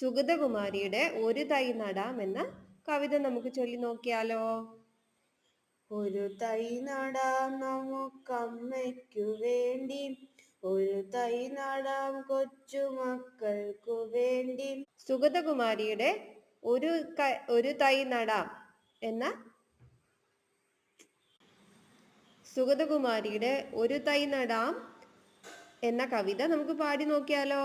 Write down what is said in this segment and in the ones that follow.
സുഗതകുമാരിയുടെ ഒരു തൈ നടാം എന്ന കവിത നമുക്ക് ചൊല്ലി നോക്കിയാലോ? ഒരു തൈ നടാം നമുക്കമ്മയ്ക്കു വേണ്ടി. ഒരു തൈ നടാം കൊച്ചുമക്കൾക്കു വേണ്ടി. സുഗതകുമാരിയുടെ ഒരു ഒരു തൈ നടാം എന്ന സുഗതകുമാരിയുടെ ഒരു തൈ നടാം എന്ന കവിത നമുക്ക് പാടി നോക്കിയാലോ?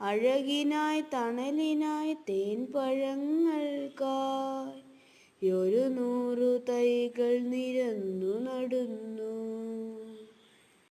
അഴകിനായി തണലിനായി തേൻ പഴങ്ങൾക്കായി ഒരു നൂറു തൈകൾ